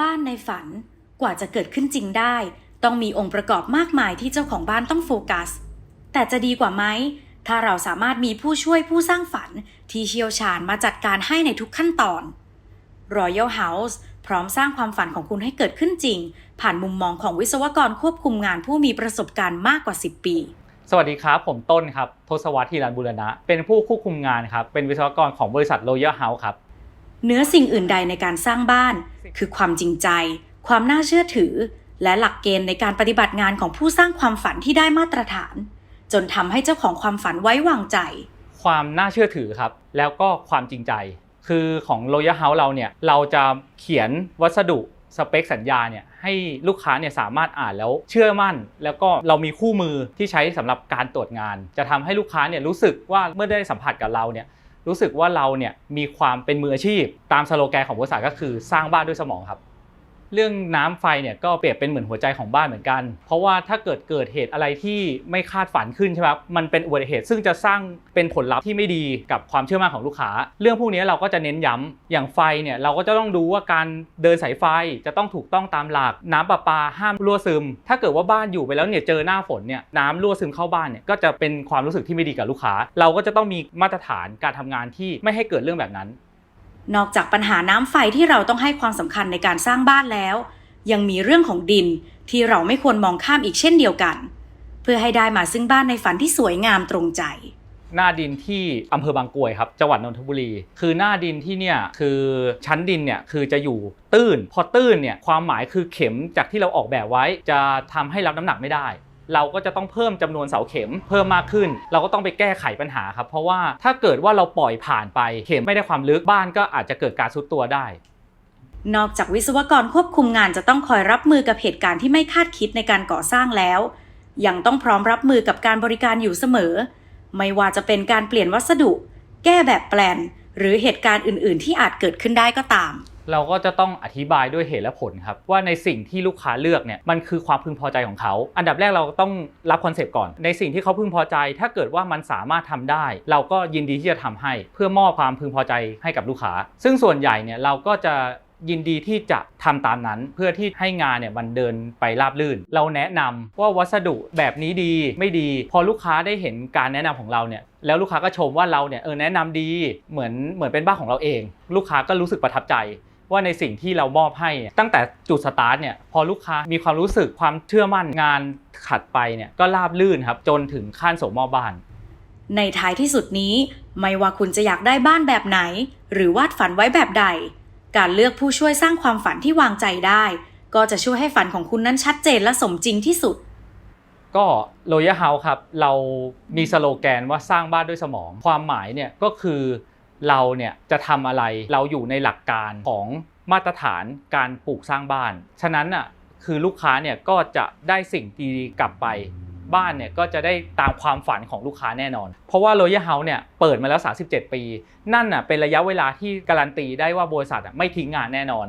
บ้านในฝันกว่าจะเกิดขึ้นจริงได้ ต้องมีองค์ประกอบมากมายที่เจ้าของบ้านต้องโฟกัส แต่จะดีกว่าไหม ถ้าเราสามารถมีผู้ช่วยผู้สร้างฝันที่เชี่ยวชาญมาจัดการให้ในทุกขั้นตอน Royal House พร้อมสร้างความฝันของคุณให้เกิดขึ้นจริง ผ่านมุมมองของวิศวกรควบคุมงานผู้มีประสบการณ์มากกว่า 10 ปี สวัสดีครับ ผมต้นครับ ทศวรรษธีรันบุรณะ เป็นผู้ควบคุมงานครับ เป็นวิศวกรของบริษัท Royal House ครับ เหนือสิ่งอื่นใดในการสร้างบ้าน คือความจริงใจ ความน่าเชื่อถือ และหลักเกณฑ์ในการปฏิบัติงานของผู้สร้างความฝันที่ได้มาตรฐาน จนทำให้เจ้าของความฝันไว้วางใจ ความน่าเชื่อถือครับ แล้วก็ความจริงใจ คือของ Royal House เราเนี่ยเราจะเขียนวัสดุสเปคสัญญาเนี่ยให้ลูกค้าเนี่ยสามารถอ่านแล้วเชื่อมั่น แล้วก็เรามีคู่มือที่ใช้สำหรับการตรวจงาน จะทำให้ลูกค้าเนี่ยรู้สึกว่าเมื่อได้สัมผัสกับเราเนี่ย รู้สึกว่าเราเนี่ยมีความเป็นมืออาชีพ ตามสโลแกนของบริษัทก็คือสร้างบ้านด้วยสมองครับ เรื่องน้ำไฟเนี่ยก็เปรียบเป็นเหมือนหัวใจของบ้านเหมือนกัน เพราะว่าถ้าเกิดเกิดเหตุอะไรที่ไม่คาดฝันขึ้นใช่ไหมครับมันเป็นอุบัติเหตุซึ่งจะสร้างเป็นผลลัพธ์ที่ไม่ดีกับความเชื่อมั่นของลูกค้า เรื่องพวกนี้เราก็จะเน้นย้ำอย่างไฟเนี่ยเราก็จะต้องดูว่าการเดินสายไฟจะต้องถูกต้องตามหลัก น้ำประปาห้ามรั่วซึม ถ้าเกิดว่าบ้านอยู่ไปแล้วเนี่ยเจอหน้าฝนเนี่ยน้ำรั่วซึมเข้าบ้านเนี่ยก็จะเป็นความรู้สึกที่ไม่ดีกับลูกค้า เราก็จะต้องมีมาตรฐานการทำงานที่ไม่ให้เกิดเรื่องแบบนั้น นอกจากปัญหาน้ำไฟที่เราต้องให้ความสำคัญในการสร้างบ้านแล้ว ยังมีเรื่องของดินที่เราไม่ควรมองข้ามอีกเช่นเดียวกัน เพื่อให้ได้มาซึ่งบ้านในฝันที่สวยงามตรงใจ หน้าดินที่อำเภอบางกรวยครับจังหวัดนนทบุรี คือหน้าดินที่เนี่ยคือชั้นดินเนี่ยคือจะอยู่ตื้น พอตื้นเนี่ยความหมายคือเข็มจากที่เราออกแบบไว้ จะทำให้รับน้ำหนักไม่ได้ เราก็จะต้องเพิ่มจำนวนเสาเข็มเพิ่มมากขึ้น เราก็ต้องไปแก้ไขปัญหาครับ เพราะว่าถ้าเกิดว่าเราปล่อยผ่านไปเข็มไม่ได้ความลึกบ้านก็อาจจะเกิดการซุดตัวได้ นอกจากวิศวกรควบคุมงานจะต้องคอยรับมือกับเหตุการณ์ที่ไม่คาดคิดในการก่อสร้างแล้ว ยังต้องพร้อมรับมือกับการบริการอยู่เสมอ ไม่ว่าจะเป็นการเปลี่ยนวัสดุ แก้แบบแปลน หรือเหตุการณ์อื่น ๆ ที่อาจเกิดขึ้นได้ก็ตาม เราก็จะต้องอธิบายด้วยเหตุและผลครับ ว่าในสิ่งที่ลูกค้าเลือกเนี่ยมันคือความพึงพอใจของเขา อันดับแรกเราต้องรับคอนเซปต์ก่อน ในสิ่งที่เขาพึงพอใจ ถ้าเกิดว่ามันสามารถทำได้ เราก็ยินดีที่จะทำให้ เพื่อมอบความพึงพอใจให้กับลูกค้า ซึ่งส่วนใหญ่เนี่ยเราก็จะยินดีที่จะทำตามนั้นเพื่อที่ให้งานเนี่ยมันเดินไปราบรื่น เราแนะนำว่าวัสดุแบบนี้ดีไม่ดี พอลูกค้าได้เห็นการแนะนำของเราเนี่ยแล้วลูกค้าก็ชมว่าเราเนี่ยเออแนะนำดีเหมือนเหมือนเป็นบ้านของเราเอง ลูกค้าก็รู้สึกประทับใจ ว่าในสิ่งที่เรามอบให้เนี่ยตั้งแต่จุดสตาร์ทเนี่ยพอลูกค้ามีความรู้สึกความเชื่อมั่นงานขัดไปเนี่ยก็ราบลื่นครับจนถึงขั้นส่งมอบบ้าน ในท้ายที่สุดนี้ ไม่ว่าคุณจะอยากได้บ้านแบบไหน หรือวาดฝันไว้แบบใด การเลือกผู้ช่วยสร้างความฝันที่วางใจได้ ก็จะช่วยให้ฝันของคุณนั้นชัดเจนและสมจริงที่สุดก็ Royal House ครับ เรามีสโลแกนว่าสร้างบ้านด้วยสมอง ความหมายเนี่ยก็คือ เราเนี่ยจะทำอะไรเราอยู่ในหลักการของมาตรฐานการปลูกสร้างบ้าน ฉะนั้นอะคือลูกค้าเนี่ยก็จะได้สิ่งดีๆกลับไปบ้านเนี่ยก็จะได้ตามความฝันของลูกค้าแน่นอน เพราะว่า Royal House เนี่ยเปิดมาแล้ว 37 ปี นั่นน่ะเป็นระยะเวลาที่การันตีได้ว่าบริษัทอะไม่ทิ้งงานแน่นอน